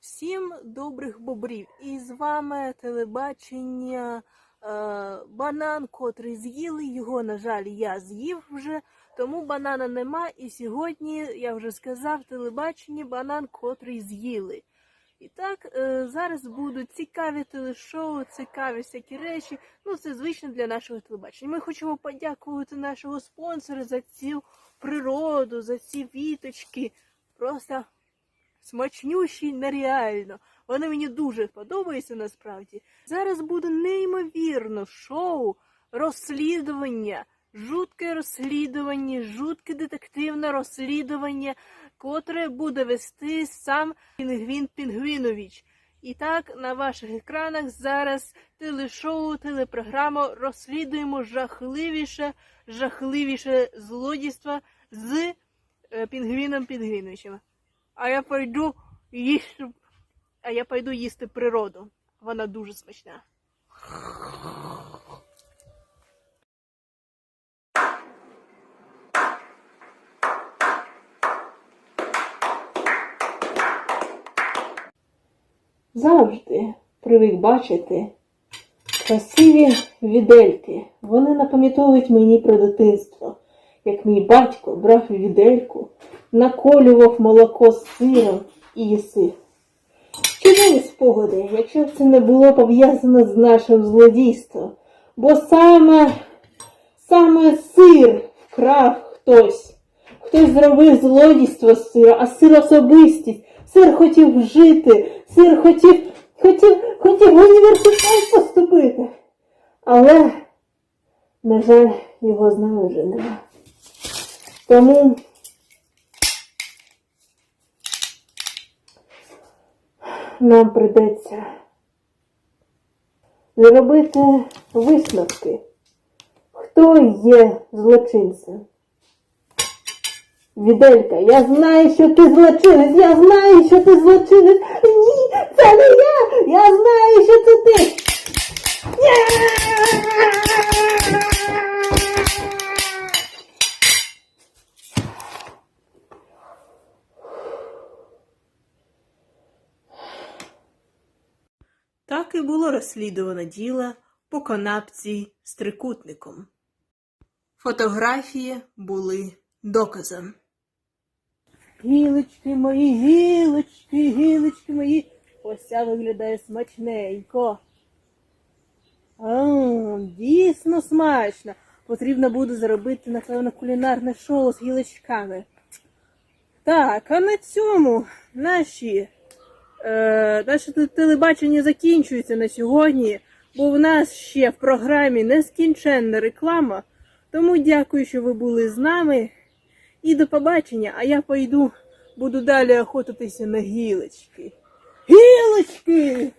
Всім добрих бобрів! І з вами телебачення е, банан, котрий з'їли. Його, на жаль, я з'їв вже, тому банана нема. І сьогодні, я вже сказав, телебачення банан, котрий з'їли. І так, е, зараз будуть цікаві телешоу, цікаві всякі речі. Ну, це звично для нашого телебачення. Ми хочемо подякувати нашого спонсора за цю природу, за ці віточки. Просто смачнющі нереально. Вони мені дуже подобаються насправді. Зараз буде неймовірно шоу, розслідування, жутке розслідування, жутке детективне розслідування, котре буде вести сам Пінгвін Пінгвінович. І так, на ваших екранах зараз телешоу, телепрограма розслідуємо жахливіше, жахливіше злодійство з е, Пінгвіном Пінгвіновичем. А я пойду їсти. А я пойду їсти природу. Вона дуже смачна. Завжди привик бачити красиві відельки. Вони напам'ятовують мені про дитинство, як мій батько брав відельку, наколював молоко з сиром і їсив. Чудові спогади, якщо це не було пов'язано з нашим злодійством, бо саме, саме сир вкрав хтось. Хтось зробив злодійство з сира, а сир особистість. Сир хотів жити, сир хотів, хотів, хотів в університет поступити. Але, на жаль, його з нами вже нема. Тому нам придеться зробити висновки, хто є злочинцем. Віделька, я знаю, що ти злочинець, я знаю, що ти злочинець. Ні, це не я. Я знаю, що це ти. Так і було розслідувано діло по канапці з трикутником. Фотографії були доказом. Гілочки мої, гілочки, гілочки мої. Ось ця виглядає смачненько. А, дійсно смачно. Потрібно буде зробити, напевно, кулінарне шоу з гілочками. Так, а на цьому наші, е, наше телебачення закінчується на сьогодні, бо в нас ще в програмі нескінченна реклама. Тому дякую, що ви були з нами. І до побачення, а я пойду, буду далі охотитися на гілочки. Гілочки!